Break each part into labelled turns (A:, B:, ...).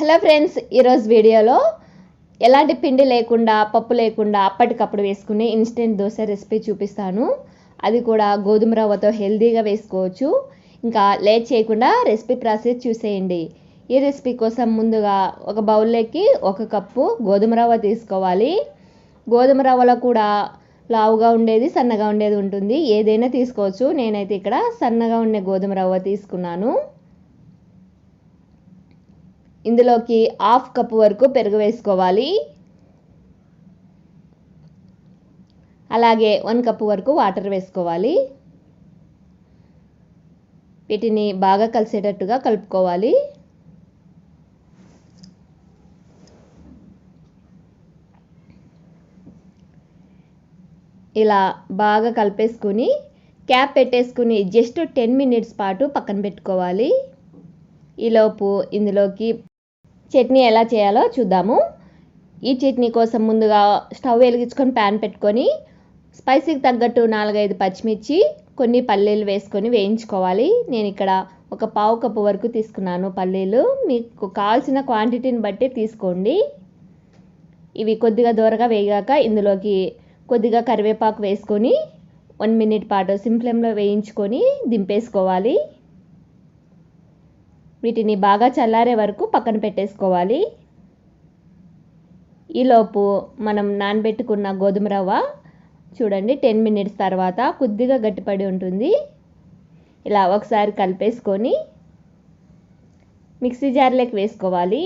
A: Hello friends ఈరోజు వీడియోలో ఎలాంటి పిండి లేకుండా పప్పు లేకుండా అప్పటికప్పుడు వేసుకునే ఇన్స్టెంట్ దోశ రెసిపీ చూపిస్తాను. అది కూడా గోధుమ రవ్వతో హెల్దీగా వేసుకోవచ్చు. ఇంకా లేట్ చేయకుండా రెసిపీ ప్రాసెస్ చూసేయండి. ఈ రెసిపీ కోసం ముందుగా ఒక బౌల్లోకి ఒక కప్పు గోధుమ రవ్వ తీసుకోవాలి. గోధుమ రవ్వలో కూడా లావుగా ఉండేది సన్నగా ఉండేది ఉంటుంది. ఏదైనా తీసుకోవచ్చు. నేనైతే ఇక్కడ సన్నగా ఉండే గోధుమ రవ్వ తీసుకున్నాను. ఇందులోకి హాఫ్ కప్ వరకు పెరుగు వేసుకోవాలి. అలాగే వన్ కప్ వరకు వాటర్ వేసుకోవాలి. వీటిని బాగా కలిసేటట్టుగా కలుపుకోవాలి. ఇలా బాగా కలిపేసుకుని క్యాప్ పెట్టేసుకుని జస్ట్ టెన్ మినిట్స్ పాటు పక్కన పెట్టుకోవాలి. ఈలోపు ఇందులోకి చట్నీ ఎలా చేయాలో చూద్దాము. ఈ చట్నీ కోసం ముందుగా స్టవ్ వెలిగించుకొని ప్యాన్ పెట్టుకొని స్పైసీకి తగ్గట్టు నాలుగైదు పచ్చిమిర్చి కొన్ని పల్లీలు వేసుకొని వేయించుకోవాలి. నేను ఇక్కడ ఒక పావు కప్పు వరకు తీసుకున్నాను పల్లీలు. మీకు కావాల్సిన క్వాంటిటీని బట్టి తీసుకోండి. ఇవి కొద్దిగా దూరగా వేగాక ఇందులోకి కొద్దిగా కరివేపాకు వేసుకొని వన్ మినిట్ పాటు సిమ్ ఫ్లేమ్లో వేయించుకొని దింపేసుకోవాలి. వీటిని బాగా చల్లారే వరకు పక్కన పెట్టేసుకోవాలి. ఈలోపు మనం నానబెట్టుకున్న గోధుమ రవ్వ చూడండి టెన్ మినిట్స్ తర్వాత కొద్దిగా గట్టిపడి ఉంటుంది. ఇలా ఒకసారి కలిపేసుకొని మిక్సీ జార్లోకి వేసుకోవాలి.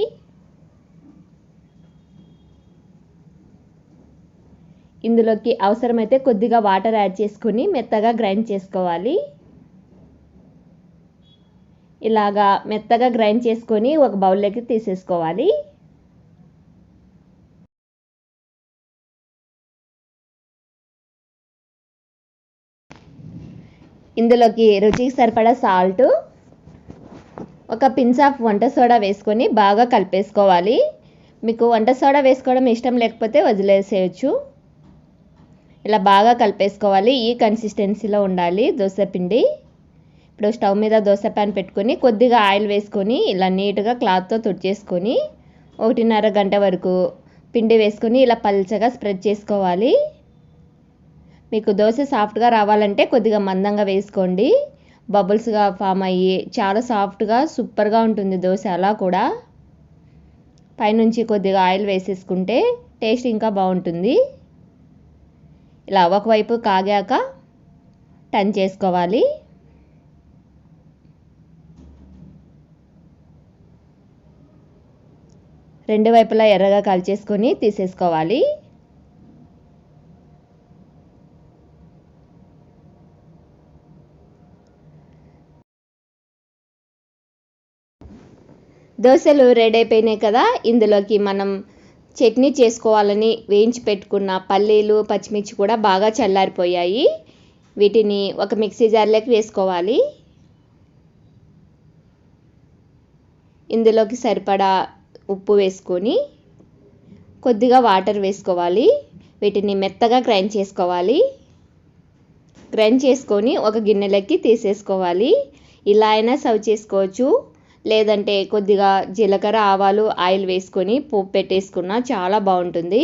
A: ఇందులోకి అవసరమైతే కొద్దిగా వాటర్ యాడ్ చేసుకొని మెత్తగా గ్రైండ్ చేసుకోవాలి. ఇలాగా మెత్తగా గ్రైండ్ చేసుకొని ఒక బౌల్లోకి తీసేసుకోవాలి. ఇందులోకి రుచికి సరిపడా సాల్ట్ ఒక పిన్స్ ఆఫ్ వంట సోడా వేసుకొని బాగా కలిపేసుకోవాలి. మీకు వంట సోడా వేసుకోవడం ఇష్టం లేకపోతే వదిలేసేయచ్చు. ఇలా బాగా కలిపేసుకోవాలి. ఈ కన్సిస్టెన్సీలో ఉండాలి దోశ పిండి. ఇప్పుడు స్టవ్ మీద దోశ ప్యాన్ పెట్టుకొని కొద్దిగా ఆయిల్ వేసుకొని ఇలా నీట్గా క్లాత్తో తుడిచేసుకొని ఒకటిన్నర గంట వరకు పిండి వేసుకొని ఇలా పల్చగా స్ప్రెడ్ చేసుకోవాలి. మీకు దోశ సాఫ్ట్గా రావాలంటే కొద్దిగా మందంగా వేసుకోండి. బబుల్స్గా ఫామ్ అయ్యి చాలా సాఫ్ట్గా సూపర్గా ఉంటుంది దోశ అలా కూడా. పైనుంచి కొద్దిగా ఆయిల్ వేసేసుకుంటే టేస్ట్ ఇంకా బాగుంటుంది. ఇలా ఒకవైపు కాగాక టర్న్ చేసుకోవాలి. రెండు వైపులా ఎర్రగా కాల్చేసుకొని తీసేసుకోవాలి. దోశలు రెడీ అయిపోయినాయి కదా ఇందులోకి మనం చట్నీ చేసుకోవాలని వేయించి పెట్టుకున్న పల్లీలు పచ్చిమిర్చి కూడా బాగా చల్లారిపోయాయి. వీటిని ఒక మిక్సీ జార్లోకి వేసుకోవాలి. ఇందులోకి సరిపడా ఉప్పు వేసుకొని కొద్దిగా వాటర్ వేసుకోవాలి. వీటిని మెత్తగా గ్రైండ్ చేసుకోవాలి. గ్రైండ్ చేసుకొని ఒక గిన్నెలోకి తీసేసుకోవాలి. ఇలా అయినా సర్వ్ చేసుకోవచ్చు. లేదంటే కొద్దిగా జీలకర్ర ఆవాలు ఆయిల్ వేసుకొని పోపు పెట్టేసుకున్న చాలా బాగుంటుంది.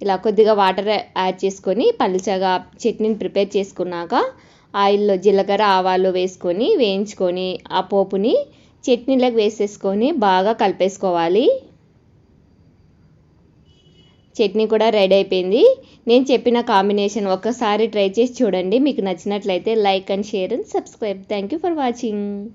A: ఇలా కొద్దిగా వాటర్ యాడ్ చేసుకొని పలుచగా చట్నీని ప్రిపేర్ చేసుకున్నాక ఆయిల్లో జీలకర్ర ఆవాలు వేసుకొని వేయించుకొని ఆ పోపుని చట్నీలోకి వేసేసుకొని బాగా కలిపేసుకోవాలి. చట్నీ కూడా రెడీ అయిపోయింది. నేను చెప్పిన కాంబినేషన్ ఒక్కసారి ట్రై చేసి చూడండి. మీకు నచ్చినట్లయితే like and share and subscribe. Thank you for watching.